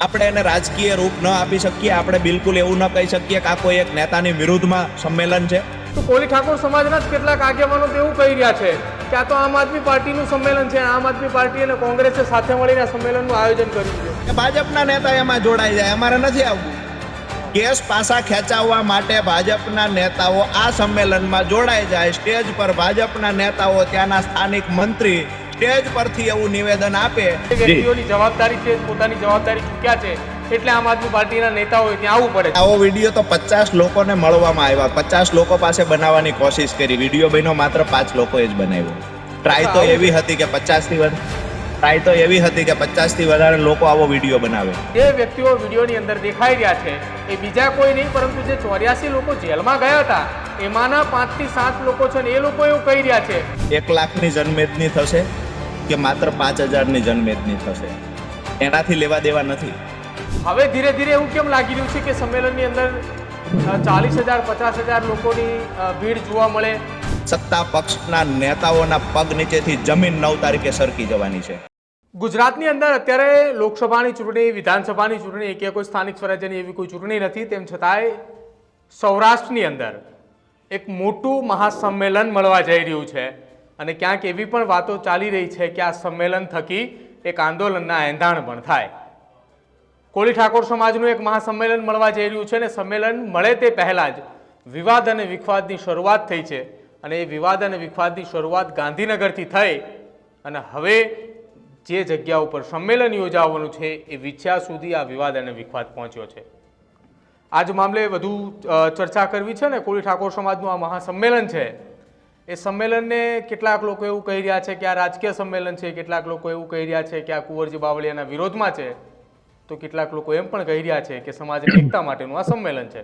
આપણે એને રાજકીય રૂપ ન આપી શકીએ આપણે બિલકુલ એવું ન કહી શકીએ કે આ કોઈ એક નેતાની વિરુદ્ધમાં સંમેલન છે. તો કોલી ઠાકોર સમાજના જ કેટલાક આગેવાનો તો એવું કહી રહ્યા છે કે આ તો આમ આદમી પાર્ટીનું સંમેલન છે આમ આદમી પાર્ટી અને કોંગ્રેસે સાથે મળીને આ સંમેલનનું આયોજન કર્યું છે. કે ભાજપના નેતા એમાં જોડાઈ જાય અમારે નથી આવવું. કેસ પાસા ખેંચાવવા માટે ભાજપના નેતાઓ આ સંમેલનમાં જોડાઈ જાય સ્ટેજ પર ભાજપના નેતાઓ ત્યાંના સ્થાનિક મંત્રી સ્ટેજ પરથી એવું નિવેદન આપે. વ્યક્તિઓની જવાબદારી છે પોતાની જવાબદારી ચૂક્યા છે એટલે આમ આદમી પાર્ટીના નેતાઓએ ત્યાં આવવું પડે આવો વીડિયો તો પચાસ લોકોને મળવામાં આવ્યા. પચાસ લોકો પાસે બનાવવાની કોશિશ કરી. વીડિયો બન્યો માત્ર પાંચ લોકોએ જ બનાવ્યો. ટ્રાય તો એવી હતી કે પચાસથી વધારે ટ્રાય તો એવી હતી કે પચાસથી વધારે લોકો આવો વીડિયો બનાવે. જે વ્યક્તિઓ વિડીયોની અંદર દેખાઈ રહ્યા છે એ બીજા કોઈ નહીં પરંતુ જે ચોર્યાસી લોકો જેલમાં ગયા હતા એમાંના પાંચથી સાત લોકો છે ને એ લોકો એવું કહી રહ્યા છે. એક લાખની જનમેદની થશે. કે માત્ર પાંચ હજારની જનમેદની થશે. એનાથી લેવા દેવા નથી. હવે ધીરે ધીરે એવું કેમ લાગી રહ્યું છે કે સંમેલનની અંદર ચાલીસ હજાર પચાસ હજાર લોકોની ભીડ જોવા મળે? સત્તા પક્ષના નેતાઓના પગ નીચેથી જમીન નવ તારીખે સરકી જવાની છે. ગુજરાતની અંદર અત્યારે લોકસભાની ચૂંટણી વિધાનસભાની ચૂંટણી કે કોઈ સ્થાનિક સ્વરાજ્યની એવી કોઈ ચૂંટણી નથી તેમ છતાંય સૌરાષ્ટ્રની અંદર એક મોટું મહાસંમેલન મળવા જઈ રહ્યું છે. અને ક્યાંક એવી પણ વાતો ચાલી રહી છે કે આ સંમેલન થકી એક આંદોલનના એંધાણ પણ થાય. કોળી ઠાકોર સમાજનું એક મહાસંમેલન મળવા જઈ રહ્યું છે અને સંમેલન મળે તે પહેલાં જ વિવાદ અને વિખવાદની શરૂઆત થઈ છે. અને એ વિવાદ અને વિખવાદની શરૂઆત ગાંધીનગરથી થઈ. અને હવે જે જગ્યા ઉપર સંમેલન યોજાવાનું છે એ વિછ્યા સુધી આ વિવાદ અને વિખવાદ પહોંચ્યો છે. આજ મામલે વધુ ચર્ચા કરવી છે ને? કોળી ઠાકોર સમાજનું આ મહાસંમેલન છે. એ સંમેલનને કેટલાક લોકો એવું કહી રહ્યા છે કે આ રાજકીય સંમેલન છે કેટલાક લોકો એવું કહી રહ્યા છે કે આ કુંવરજી બાવળિયાના વિરોધમાં છે. તો કેટલાક લોકો એમ પણ કહી રહ્યા છે કે સમાજની એકતા માટેનું આ સંમેલન છે.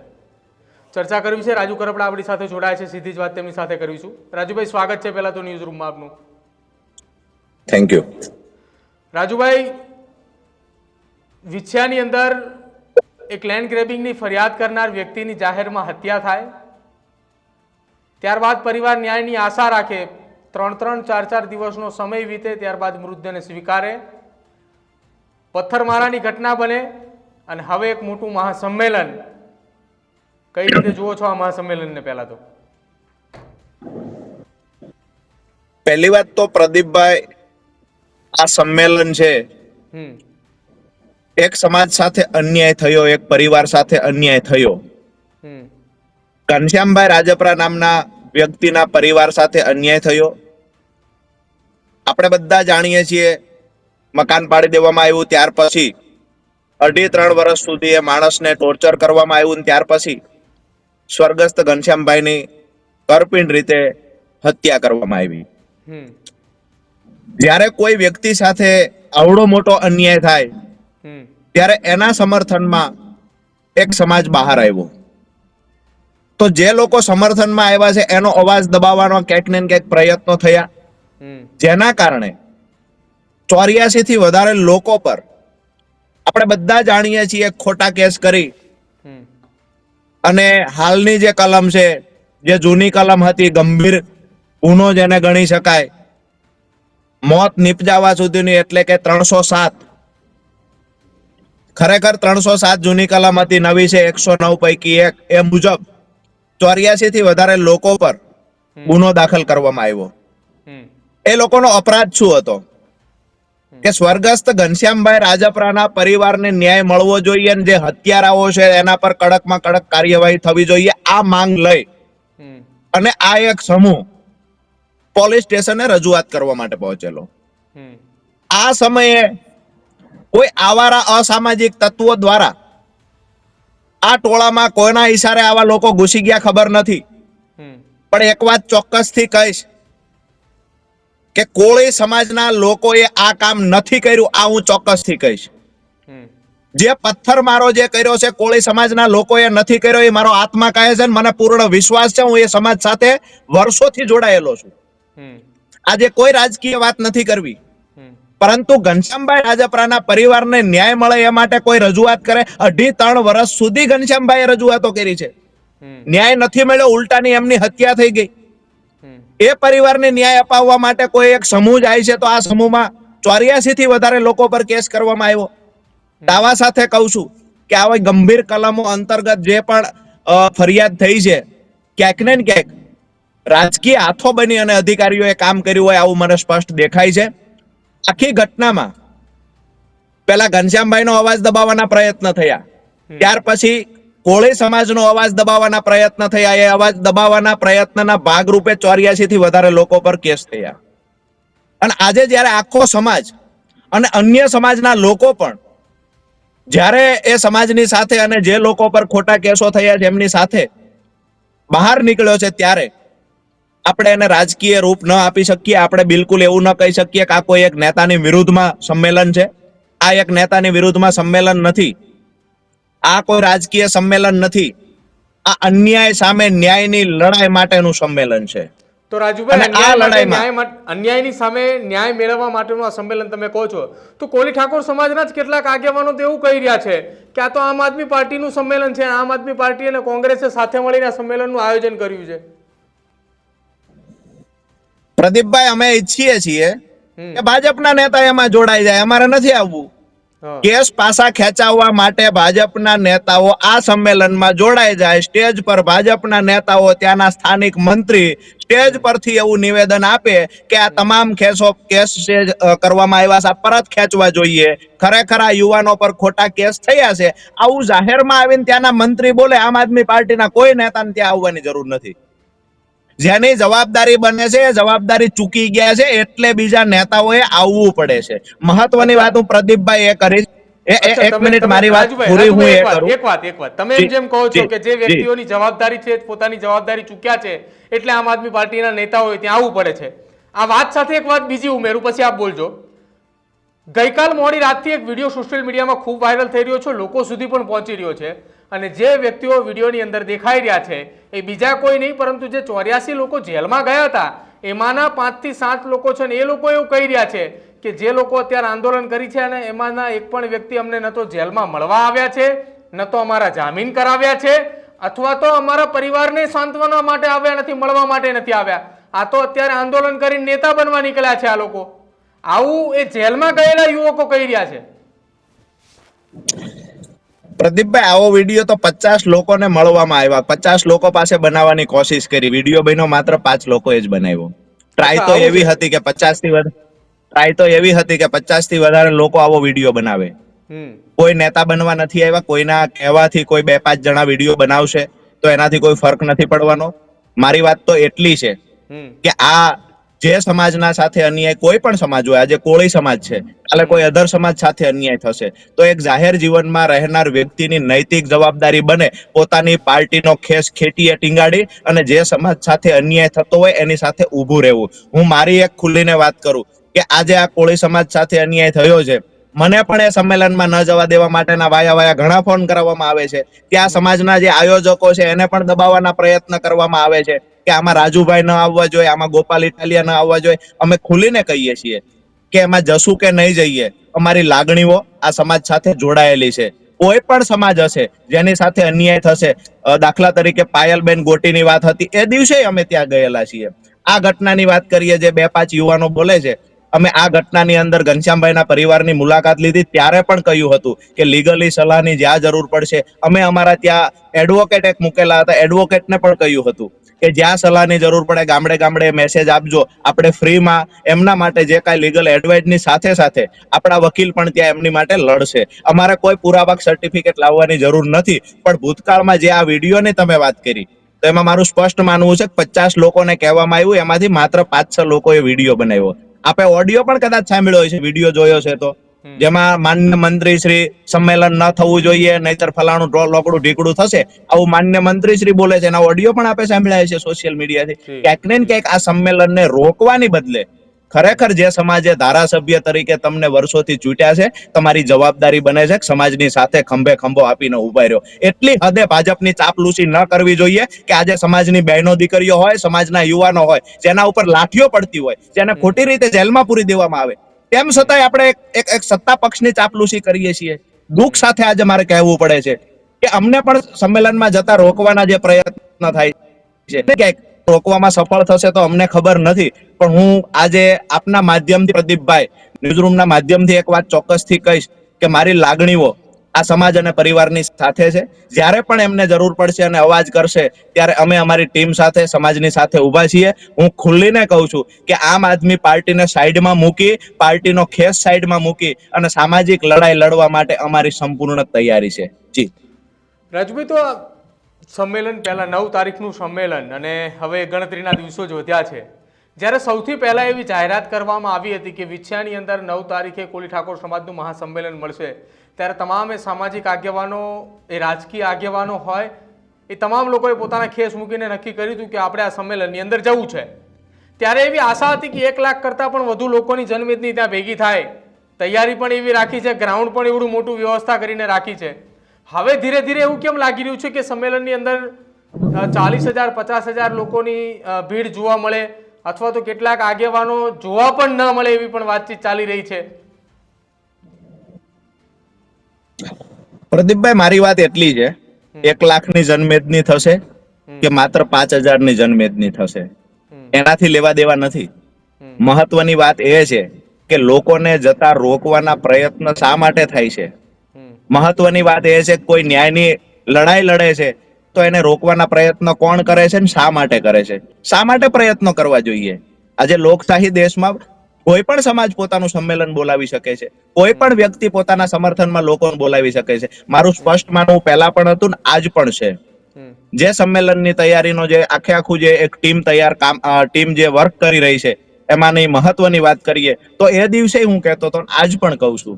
ચર્ચા કરવી છે રાજુ કરપડા આપણી સાથે જોડાયા છે સીધી જ વાત તેમની સાથે કરીશું. રાજુભાઈ સ્વાગત છે પહેલા તો ન્યૂઝ રૂમમાં આપનું. થેન્ક યુ રાજુભાઈ વિછ્યાની અંદર એક લેન્ડ ગ્રેબિંગની ફરિયાદ કરનાર વ્યક્તિની જાહેરમાં હત્યા થાય. ત્યારબાદ પરિવાર ન્યાયની આશા રાખે ત્રણ ત્રણ ચાર ચાર દિવસનો સમય વીતે ત્યારબાદ મૃતદેહને સ્વીકારે. પથ્થરમારાની ઘટના બને અને હવે એક મોટું મહાસંમેલન. કઈ રીતે જુઓ છો આ મહાસંમેલનને પહેલા તો? પહેલી વાત તો પ્રદીપભાઈ આ સંમેલન છે. હમ. એક સમાજ સાથે અન્યાય થયો એક પરિવાર સાથે અન્યાય થયો. ઘનશ્યામભાઈ રાજપરા નામના વ્યક્તિના પરિવાર સાથે અન્યાય થયો. આપણે બધા જાણીએ છીએ મકાન પાડી દેવામાં આવ્યું ત્યાર પછી અઢી ત્રણ વર્ષ સુધી એ માણસને ટોર્ચર કરવામાં આવ્યું ત્યાર પછી સ્વર્ગસ્થ ઘનશ્યામભાઈની કરપીણ રીતે હત્યા કરવામાં આવી. જ્યારે કોઈ વ્યક્તિ સાથે આવડો મોટો અન્યાય થાય ત્યારે એના સમર્થનમાં એક સમાજ બહાર આવ્યો. તો જે લોકો સમર્થનમાં આવ્યા છે એનો અવાજ દબાવવાનો ક્યાંક ને ક્યાંક પ્રયત્નો થયા. જેના કારણે ચોર્યાસી થી વધારે લોકો પર આપણે બધા જાણીએ છીએ ખોટા કેસ કરી. અને હાલની જે કલમ છે જે જૂની કલમ હતી ગંભીર ગુનો જેને ગણી શકાય. મોત નિપજાવા સુધીની એટલે કે ત્રણસો સાત. ખરેખર ત્રણસો સાત જૂની કલમ હતી નવી છે એકસો નવ પૈકી એક. એ મુજબ ચોર્યાસી થી વધારે લોકો પર ગુનો દાખલ કરવામાં આવ્યો. એ લોકોનો અપરાધ શું હતો? કે સ્વર્ગસ્થ ઘનશ્યામભાઈ રાજપરાના પરિવારને ન્યાય મળવો જોઈએ અને જે હત્યારાઓ છે એના પર કડકમાં કડક કાર્યવાહી થવી જોઈએ આ માંગ લઈ અને આ એક સમૂહ પોલીસ સ્ટેશને રજૂઆત કરવા માટે પહોંચેલો. આ સમયે કોઈ આવારા અસામાજિક તત્વો દ્વારા આ ટોળામાં કોઈના ઈશારે આવા લોકો ઘૂસી ગયા ખબર નથી. પણ એક વાત ચોક્કસથી કહીશ કે કોળી સમાજના લોકોએ આ કામ નથી કર્યું આ હું ચોક્કસથી કહીશ. જે પથ્થર મારો જે કર્યો છે કોળી સમાજના લોકોએ નથી કર્યો એ મારો આત્મા કહે છે ને મને પૂર્ણ વિશ્વાસ છે હું એ સમાજ સાથે વર્ષોથી જોડાયેલો છું. આજે કોઈ રાજકીય વાત નથી કરવી. પરંતુ ઘનશ્યામભાઈ રાજપરાના પરિવારને ન્યાય મળે એ માટે કોઈ રજૂઆત કરે. અઢી ત્રણ વર્ષ સુધી ઘનશ્યામભાઈએ રજૂઆતો કરી છે. ન્યાય નથી મળ્યો ઉલટાની એમની હત્યા થઈ ગઈ. એ પરિવારને ન્યાય અપાવવા માટે કોઈ એક સમૂહ જાય છે તો આ સમૂહમાં ચોર્યાસી થી વધારે લોકો પર કેસ કરવામાં આવ્યો. દાવા સાથે કહું છું કે આવી ગંભીર કલમો અંતર્ગત જે પણ ફરિયાદ થઈ છે ક્યાંક ને ક્યાંક રાજકીય હાથો બની અને અધિકારીઓએ કામ કર્યું હોય આવું મને સ્પષ્ટ દેખાય છે. આખી ઘટનામાં પેલા ઘનશ્યામભાઈનો અવાજ દબાવવાના પ્રયત્ન થયા. ત્યાર પછી કોળી સમાજનો અવાજ દબાવવાના પ્રયત્ન થયા. એ અવાજ દબાવવાના પ્રયત્નના ભાગરૂપે ચોર્યાસી થી વધારે લોકો પર કેસ થયા. અને આજે જ્યારે આખો સમાજ અને અન્ય સમાજના લોકો પણ જ્યારે એ સમાજની સાથે અને જે લોકો પર ખોટા કેસો થયા છે એમની સાથે બહાર નીકળ્યો છે ત્યારે આપણે એને રાજકીય રૂપ ન આપી શકીએ આપણે બિલકુલ એવું ન કહી શકીએ કે આ કોઈ એક નેતાની વિરુદ્ધમાં સંમેલન છે. આ એક નેતાની વિરુદ્ધમાં સંમેલન નથી. આ કોઈ રાજકીય સંમેલન નથી. આ અન્યાય સામે ન્યાયની લડાઈ માટેનું સંમેલન છે. તો રાજુભાઈ આ લડાઈમાં- અન્યાયની સામે ન્યાય મેળવવા માટેનું આ સંમેલન તમે કહો છો. તો કોલી ઠાકોર સમાજના જ કેટલાક આગેવાનો તો એવું કહી રહ્યા છે કે આ તો આમ આદમી પાર્ટીનું સંમેલન છે આમ આદમી પાર્ટી અને કોંગ્રેસે સાથે મળીને આ સંમેલનનું આયોજન કર્યું છે. પ્રદીપભાઈ અમે ઈચ્છીએ છીએ કે ભાજપના નેતા એમાં જોડાઈ જાય. અમારે નથી આવવું. કેસ પાસા ખેંચાવવા માટે ભાજપના નેતાઓ આ સંમેલનમાં જોડાઈ જાય. સ્ટેજ પર ભાજપના નેતાઓ ત્યાંના સ્થાનિક મંત્રી સ્ટેજ પરથી એવું નિવેદન આપે કે આ તમામ કેસો કેસ સ્ટેજ કરવામાં આવ્યા છે પરત ખેંચવા જોઈએ. ખરેખર આ યુવાનો પર ખોટા કેસ થયા છે. આવું જાહેરમાં આવીને ત્યાંના મંત્રી બોલે આમ આદમી પાર્ટીના કોઈ નેતાને ત્યાં આવવાની જરૂર નથી. જેની જવાબદારી બને છે જવાબદારી ચૂકી ગયા છે એટલે બીજા નેતાઓએ આવવું પડે છે. મહત્વની વાત હું પ્રદીપભાઈ એ કરીશ એક મિનિટ મારી વાત પૂરી હું એ કરું. એક વાત એક વાત. તમે જેમ કહો છો કે જે વ્યક્તિઓની જવાબદારી છે પોતાની જવાબદારી ચૂક્યા છે એટલે આમ આદમી પાર્ટીના નેતાઓએ ત્યાં આવવું પડે છે. આ વાત સાથે એક વાત બીજી ઉમેરું પછી આપ બોલજો. ગઈકાલ મોડી રાતથી એક વીડિયો સોશિયલ મીડિયામાં ખૂબ વાયરલ થઈ રહ્યો છે લોકો સુધી પણ પહોંચી રહ્યો છે. અને જે વ્યક્તિઓ વિડીયોની અંદર દેખાઈ રહ્યા છે, એ બીજા કોઈ નહીં, પરંતુ જે ચોર્યાસી લોકો જેલમાં ગયા હતા, એમાંના પાંચથી સાત લોકો છે ને એ લોકો એવું કહી રહ્યા છે કે જે લોકો અત્યારે આંદોલન કરી છે અને એમાંના એક પણ વ્યક્તિ અમને ન તો જેલમાં મળવા આવ્યા છે, ન તો અમારા જામીન કરાવ્યા છે, અથવા તો અમારા પરિવારને સાંત્વના માટે આવ્યા નથી, મળવા માટે નથી આવ્યા. આ તો અત્યારે આંદોલન કરીને નેતા બનવા નીકળ્યા છે આ લોકો. આવું એ જેલમાં ગયેલા યુવકો કહી રહ્યા છે. પ્રદીપભાઈ આવો વીડિયો તો પચાસ લોકોને મળવામાં આવ્યા. પચાસ લોકો પાસે બનાવવાની કોશિશ કરી. વીડિયો બન્યો માત્ર પાંચ લોકોએ જ બનાવ્યો. ટ્રાય તો એવી હતી કે પચાસથી વધારે ટ્રાય તો એવી હતી કે પચાસથી વધારે લોકો આવો વીડિયો બનાવે. કોઈ નેતા બનવા નથી આવ્યા કોઈના કહેવાથી કોઈ બે પાંચ જણા વીડિયો બનાવશે તો એનાથી કોઈ ફરક નથી પડવાનો. મારી વાત તો એટલી છે કે આ જે સમાજના સાથે અન્યાય કોઈ પણ સમાજ હોય, આજે કોળી સમાજ છે, કાલે કોઈ અધર સમાજ સાથે અન્યાય થશે, તો એક જાહેર જીવનમાં રહેનાર વ્યક્તિની નૈતિક જવાબદારી બને, પોતાની પાર્ટીનો ખેસ ખેટીએ ટીંગાડી અને જે સમાજ સાથે અન્યાય થતો હોય એની સાથે ઊભું રહેવું. હું મારી એક ખુલ્લીને વાત કરું કે આજે આ કોળી સમાજ સાથે અન્યાય થયો છે. મને પણ એ સંમેલનમાં ન જવા દેવા માટેના વાયા વાયા ઘણા ફોન કરવામાં આવે છે ત્યાં સમાજના જે આયોજકો છે એને પણ દબાવવાના પ્રયત્ન કરવામાં આવે છે. કે આમાં રાજુભાઈ ન આવવા જોઈએ, આમાં ગોપાલ ઇટાલિયા ન આવવા જોઈએ, અમે ખુલીને કહીએ છીએ કે એમાં જશું કે નહીં જઈએ, અમારી લાગણીઓ આ સમાજ સાથે જોડાયેલી છે. કોઈ પણ સમાજ હશે, જેની સાથે અન્યાય થશે દાખલા તરીકે પાયલબેન ગોટીની વાત હતી, એ દિવસે અમે ત્યાં ગયેલા છીએ. આ ઘટનાની વાત કરીએ જે બે પાંચ યુવાનો બોલે છે અમે આ ઘટનાની અંદર ઘનશ્યામભાઈના પરિવારની મુલાકાત લીધી. ત્યારે પણ કહ્યું હતું કે લીગલી સલાહની જ્યાં જરૂર પડશે. અમે અમારા ત્યાં એડવોકેટ એક મૂકેલા હતા. એડવોકેટને પણ કહ્યું હતું કે જ્યાં સલાહની જરૂર પડે ગામડે ગામડે મેસેજ આપજો. આપણે ફ્રીમાં એમના માટે જે કાંઈ લીગલ એડવાઇઝની સાથે સાથે આપણા વકીલ પણ ત્યાં એમની માટે લડશે. અમારે કોઈ પુરાવાક સર્ટિફિકેટ લાવવાની જરૂર નથી. પણ ભૂતકાળમાં જે આ વિડીયોની તમે વાત કરી, તો એમાં મારું સ્પષ્ટ માનવું છે કે પચાસ લોકોને કહેવામાં આવ્યું. એમાંથી માત્ર પાંચ છ લોકોએ વીડિયો બનાવ્યો. આપે ઓડિયો પણ કદાચ સાંભળ્યો છે વીડિયો જોયો છે તો. જેમાં માન્ય મંત્રી શ્રી સંમેલન ન થવું જોઈએ નહીતર ફલાણું લોકડું ઢીકડું થશે આવું માન્ય મંત્રી શ્રી બોલે છે એના ઓડિયો પણ આપે સાંભળ્યા છે સોશિયલ મીડિયાથી ક્યાંક ને ક્યાંક આ સંમેલનને રોકવાની બદલે ખરેખર જે સમાજે ધારાસભ્ય તરીકે તમને વર્ષોથી ચૂંટ્યા છે તમારી જવાબદારી બને છે સમાજની સાથે ખંભે ખંભો આપીને ઊભા રહ્યો. એટલી હદે ભાજપની ચાપલૂસી ન કરવી જોઈએ કે આજે સમાજની બહેનો દીકરીઓ હોય સમાજના યુવાનો હોય જેના ઉપર લાઠીઓ પડતી હોય જેને ખોટી રીતે જેલમાં પૂરી દેવામાં આવે. તેમ છતાંય આપણે એક- એક સત્તા પક્ષની ચાપલૂસી કરીએ છીએ. દુઃખ સાથે આજે મારે કહેવું પડે છે કે અમને પણ સંમેલનમાં જતા રોકવાના જે પ્રયત્ન થાય છે. ક્યાંક રોકવામાં સફળ થશે તો અમને ખબર નથી. પણ હું આજે આપના માધ્યમથી પ્રદીપભાઈ ન્યૂઝરૂમના માધ્યમથી એક વાત ચોક્કસથી કહીશ કે મારી લાગણીઓ આ સમાજ અને પરિવારની સાથે છે. જ્યારે પણ એમને જરૂર પડશે અને અવાજ કરશે, ત્યારે અમે અમારી ટીમ સાથે, સમાજની સાથે ઊભા છીએ. હું ખુલ્લીને કહું છું કે આમ આદમી પાર્ટીને સાઈડમાં મૂકી, પાર્ટીનો ખેસ સાઈડમાં મૂકી અને સામાજિક લડાઈ લડવા માટે અમારી સંપૂર્ણ તૈયારી છે. જી. રાજભાઈ તો સંમેલન પહેલાં નવ તારીખનું સંમેલન અને હવે ગણતરીના દિવસો જ વધ્યા છે. જ્યારે સૌથી પહેલાં એવી જાહેરાત કરવામાં આવી હતી કે વિછિયાની અંદર નવ તારીખે કોળી ઠાકોર સમાજનું મહાસંમેલન મળશે. ત્યારે તમામે સામાજિક આગેવાનો, એ રાજકીય આગેવાનો હોય, એ તમામ લોકોએ પોતાના ખેસ મૂકીને નક્કી કર્યું હતું કે આપણે આ સંમેલનની અંદર જવું છે. ત્યારે એવી આશા હતી કે એક લાખ કરતાં પણ વધુ લોકોની જનમેદની ત્યાં ભેગી થાય. તૈયારી પણ એવી રાખી છે, ગ્રાઉન્ડ પણ એવડું મોટું વ્યવસ્થા કરીને રાખી છે. હવે ધીરે ધીરે એવું કેમ લાગી રહ્યું છે કે સંમેલનની અંદર ચાલીસ હજાર પચાસ હજાર લોકોની ભીડ જોવા મળે અથવા તો કેટલાક આગેવાનો જોવા પણ ન મળે એવી પણ વાતચીત ચાલી રહી છે? પ્રદીપભાઈ મારી વાત એટલી છે. એક લાખની જનમેદની થશે કે માત્ર પાંચ હજારની જનમેદની થશે. એનાથી લેવા દેવા નથી. મહત્વની વાત એ છે કે લોકોને જતા રોકવાના પ્રયત્ન શા માટે થાય છે? મહત્વની વાત એ છે કોઈ ન્યાયની લડાઈ લડે છે તો એને રોકવાના પ્રયત્નો કોણ કરે છે ને શા માટે કરે છે? શા માટે પ્રયત્નો કરવા જોઈએ? આજે લોકશાહી દેશમાં કોઈ પણ સમાજ પોતાનું સંમેલન બોલાવી શકે છે કોઈ પણ વ્યક્તિ પોતાના સમર્થનમાં લોકોને બોલાવી શકે છે. મારું સ્પષ્ટ માનવું પહેલા પણ હતું ને આજ પણ છે. જે સંમેલનની તૈયારીનો જે આખે આખું જે એક ટીમ તૈયાર કામ ટીમ જે વર્ક કરી રહી છે એમાંની મહત્વની વાત કરીએ તો એ દિવસે હું કહેતો હતો આજ પણ કહું છું.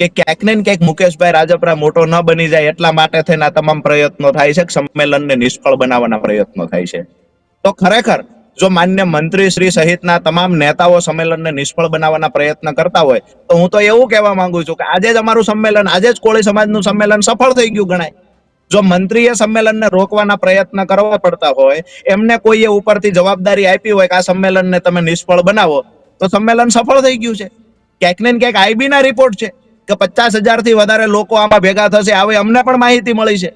કે ક્યાંક ને ક્યાંક મુકેશભાઈ રાજપરા મોટો ન બની જાય એટલા માટે થઈને આ તમામ પ્રયત્નો થાય છે, સંમેલનને નિષ્ફળ બનાવવાના પ્રયત્નો થાય છે. તો ખરેખર, જો માન્ય મંત્રી શ્રી સહિતના તમામ નેતાઓ સંમેલનને નિષ્ફળ બનાવવાના પ્રયત્ન કરતા હોય, તો હું તો એવું કહેવા માંગુ છું કે આજે જ અમારું સંમેલન, આજે જ કોળી સમાજનું સંમેલન સફળ થઈ ગયું ગણાય. જો મંત્રીએ સંમેલનને રોકવાના પ્રયત્ન કરવા પડતા હોય, એમને કોઈએ ઉપરથી જવાબદારી આપી હોય કે આ સંમેલનને તમે નિષ્ફળ બનાવો, તો સંમેલન સફળ થઈ ગયું છે. ક્યાંક ને ક્યાંક આઈબીના રિપોર્ટ છે. કે પચાસથી વધારે લોકો આમાં ભેગા થશે આવે અમને પણ માહિતી મળી છે.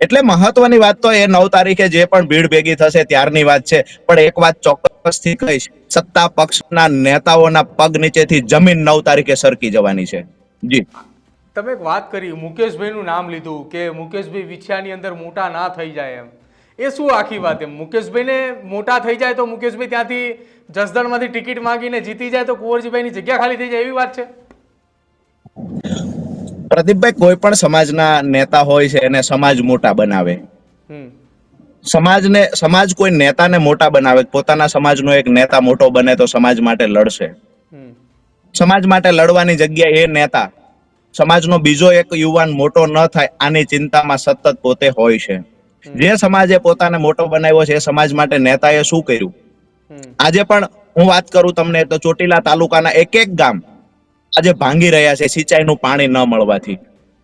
એટલે મહત્વની વાત તો એ નવ તારીખે જે પણ ભીડ ભેગી થશે ત્યારની વાત છે. પણ એક વાત ચોક્કસથી કહીશ સત્તા પક્ષના નેતાઓના પગ નીચેથી જમીન નવ તારીખે સરકી જવાની છે. જી. તમે એક વાત કરી મુકેશભાઈનું નામ લીધું કે મુકેશભાઈ વિછિયાની અંદર મોટા ના થઈ જાય એમ. એ શું આખી વાત એમ? મુકેશભાઈને મોટા થઈ જાય તો મુકેશભાઈ ત્યાંથી જસદણમાંથી ટિકિટ માંગીને જીતી જાય તો કુંવરજીભાઈની જગ્યા ખાલી થઈ જાય એવી વાત છે? પ્રદીપભાઈ કોઈ પણ સમાજના નેતા હોય છે એને સમાજ મોટા બનાવે. સમાજને સમાજ કોઈ નેતાને મોટા બનાવે પોતાના સમાજનો એક નેતા મોટો બને તો સમાજ માટે લડશે. સમાજ માટે લડવાની જગ્યાએ એ નેતા. સમાજનો બીજો એક યુવાન મોટો ન થાય આની ચિંતામાં સતત પોતે હોય છે. જે સમાજે પોતાને મોટો બનાવ્યો છે એ સમાજ માટે નેતાએ શું કર્યું? આજે પણ હું વાત કરું તમને તો ચોટીલા તાલુકાના એક એક ગામ આજે ભાંગી રહ્યા છે સિંચાઈનું પાણી ન મળવાથી.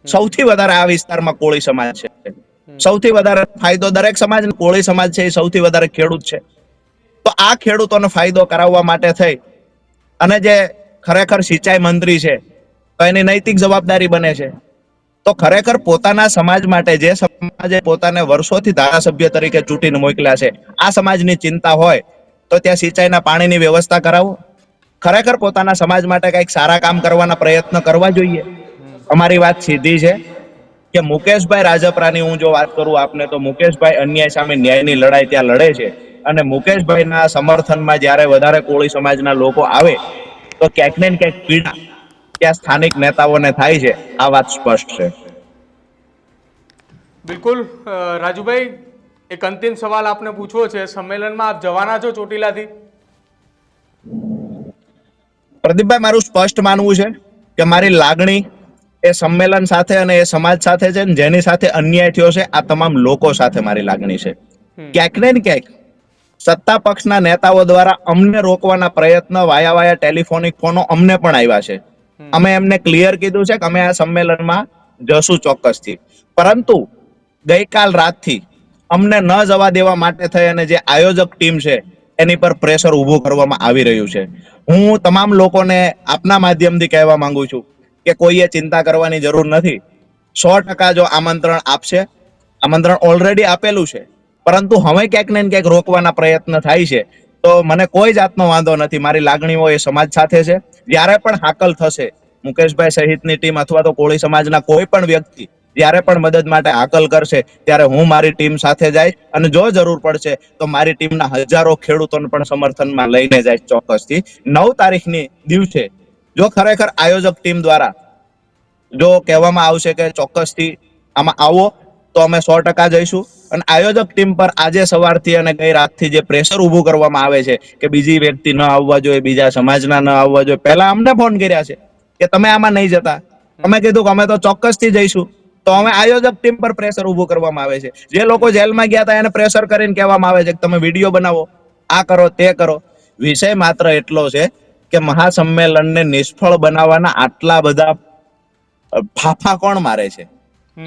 સૌથી વધારે આ વિસ્તારમાં કોળી સમાજ છે. સૌથી વધારે ફાયદો દરેક સમાજ કોળી સમાજ છે એ સૌથી વધારે ખેડૂત છે. તો આ ખેડૂતોને ફાયદો કરાવવા માટે થઈ અને જે ખરેખર સિંચાઈ મંત્રી છે તો એની નૈતિક જવાબદારી બને છે. તો ખરેખર પોતાના સમાજ માટે જે સમાજે પોતાને વર્ષોથી ધારાસભ્ય તરીકે ચૂંટીને મોકલ્યા છે આ સમાજની ચિંતા હોય તો ત્યાં સિંચાઈના પાણીની વ્યવસ્થા કરાવો. ખરેખર પોતાના સમાજ માટે કંઈક સારા કામ કરવાના પ્રયત્ન કરવા જોઈએ. અમારી વાત સીધી છે કે મુકેશભાઈ રાજપરાની હું જો વાત કરું આપને, તો મુકેશભાઈ અન્યાય સામે ન્યાયની લડાઈ ત્યાં લડે છે. અને મુકેશભાઈના સમર્થનમાં જ્યારે વધારે કોળી સમાજના લોકો આવે, તો ક્યાંક ને ક્યાંક પીડા ત્યાં સ્થાનિક નેતાઓને થાય છે. આ વાત સ્પષ્ટ છે. બિલકુલ. રાજુભાઈ, એક અંતિમ સવાલ આપને પૂછવો છે. સંમેલનમાં આપ જવાના છો ચોટીલાથી? પ્રદીપભાઈ મારું સ્પષ્ટ માનવું છે કે મારી લાગણી એ સંમેલન સાથે અને એ સમાજ સાથે છે જેની સાથે અન્યાય થયો છે આ તમામ લોકો સાથે મારી લાગણી છે. ક્યાંક ને ક્યાંક સત્તા પક્ષના નેતાઓ દ્વારા અમને રોકવાના પ્રયત્ન વાયા વાયા ટેલિફોનિક ફોનો અમને પણ આવ્યા છે. અમે એમને ક્લિયર કીધું છે કે અમે આ સંમેલનમાં જશું ચોક્કસથી. પરંતુ ગઈકાલ રાતથી અમને ન જવા દેવા માટે થઈ અને જે આયોજક ટીમ છે એની પર પ્રેશર ઊભું કરવામાં આવી રહ્યું છે. હું તમામ લોકોને આપના માધ્યમથી કહેવા માંગુ છું કે કોઈએ ચિંતા કરવાની જરૂર નથી. સો ટકા જો આમંત્રણ આપશે, આમંત્રણ ઓલરેડી આપેલું છે, પરંતુ હવે ક્યાંક ને ક્યાંક રોકવાના પ્રયત્ન થાય છે. તો મને કોઈ જાતનો વાંધો નથી. મારી લાગણીઓ એ સમાજ સાથે છે. જ્યારે પણ હાકલ થશે, મુકેશભાઈ સહિતની ટીમ અથવા તો કોળી સમાજના કોઈ પણ વ્યક્તિ જ્યારે પણ મદદ માટે હાકલ કરશે. ત્યારે હું મારી ટીમ સાથે જાય અને જો જરૂર પડશે, તો મારી ટીમના હજારો ખેડૂતોને પણ સમર્થનમાં લઈને જાય ચોક્કસથી. નવ તારીખની દિવસે જો ખરેખર આયોજક ટીમ દ્વારા જો કહેવામાં આવશે કે ચોક્કસથી આમાં આવો, તો અમે સો ટકા જઈશું. અને આયોજક ટીમ પર આજે સવારથી અને ગઈ રાતથી જે પ્રેશર ઊભું કરવામાં આવે છે કે બીજી વ્યક્તિ ન આવવા જોઈએ, બીજા સમાજના ન આવવા જોઈએ, પહેલા અમને ફોન કર્યા છે કે તમે આમાં નહીં જતા. અમે કીધું કે અમે તો ચોક્કસથી જઈશું. તો અમે આયોજક ટીમ પર પ્રેશર ઊભું કરવામાં આવે છે. જે લોકો જેલમાં ગયા હતા એને પ્રેશર કરીને કહેવામાં આવે છે કે તમે વીડિયો બનાવો. આ કરો તે કરો. વિષય માત્ર એટલો છે કે મહાસંમેલનને નિષ્ફળ બનાવવાના આટલા બધા ફાફા કોણ મારે છે?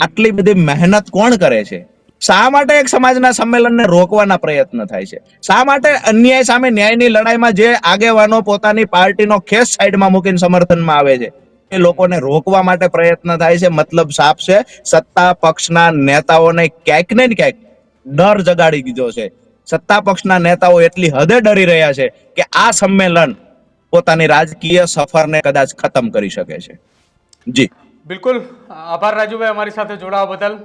આટલી બધી મહેનત કોણ કરે છે? શા માટે એક સમાજના સંમેલનને રોકવાના પ્રયત્ન થાય છે? શા માટે અન્યાય સામે ન્યાયની લડાઈમાં જે આગેવાનો પોતાની પાર્ટીનો ખેસ સાઈડમાં મૂકીને સમર્થનમાં આવે છે? એ લોકોને રોકવા માટે પ્રયત્ન થાય છે, મતલબ સાફ છે, સત્તા પક્ષના નેતાઓને ક્યાંક ને ક્યાંક ડર જગાડી દીધો છે. સત્તા પક્ષના નેતાઓ એટલી હદે ડરી રહ્યા છે કે આ સંમેલન પોતાની રાજકીય સફરને કદાચ ખતમ કરી શકે છે. જી. બિલકુલ. આભાર રાજુભાઈ અમારી સાથે જોડાવા બદલ.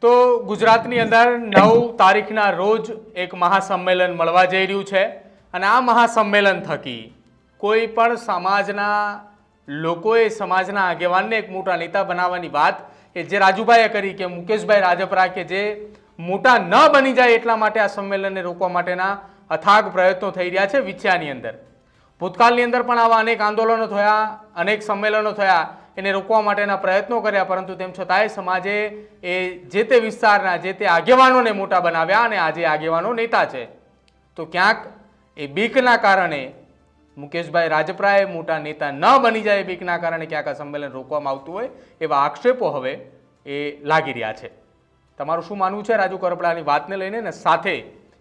તો ગુજરાતની અંદર નવ તારીખના રોજ એક મહાસંમેલન મળવા જઈ રહ્યું છે. અને આ મહાસંમેલન થકી કોઈ પણ સમાજના લોકોએ સમાજના આગેવાનને એક મોટા નેતા બનાવવાની વાત એ જે રાજુભાઈએ કરી કે મુકેશભાઈ રાજપરા કે જે મોટા ન બની જાય એટલા માટે આ સંમેલનને રોકવા માટેના અથાગ પ્રયત્નો થઈ રહ્યા છે વિછ્યાની અંદર. ભૂતકાળની અંદર પણ આવા અનેક આંદોલનો થયા, અનેક સંમેલનો થયા, એને રોકવા માટેના પ્રયત્નો કર્યા, પરંતુ તેમ છતાંય સમાજે એ જે તે વિસ્તારના જે તે આગેવાનોને મોટા બનાવ્યા અને આજે આગેવાનો નેતા છે. તો ક્યાંક એ બીકના કારણે મુકેશભાઈ રાજપરાએ મોટા નેતા ન બની જાય બીકના કારણે ક્યાંક આ સંમેલન રોકવામાં આવતું હોય, એવા આક્ષેપો હવે એ લાગી રહ્યા છે. તમારું શું માનવું છે રાજુ કરપડાની વાતને લઈને ને સાથે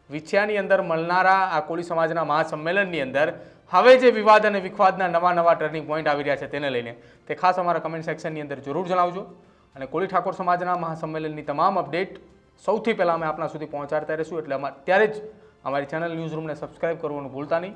વિછ્યાની અંદર મળનારા આ કોળી સમાજના મહાસંમેલનની અંદર હવે જે વિવાદ અને વિખવાદના નવા નવા ટર્નિંગ પોઈન્ટ આવી રહ્યા છે તેને લઈને તે ખાસ અમારા કમેન્ટ સેક્શનની અંદર જરૂર જણાવજો. અને કોળી ઠાકોર સમાજના મહાસંમેલનની તમામ અપડેટ સૌથી પહેલાં અમે આપણા સુધી પહોંચાડતા રહીશું, એટલે અમારે ત્યારે જ અમારી ચેનલ ન્યૂઝ રૂમને સબસ્ક્રાઇબ કરવાનું ભૂલતા નહીં.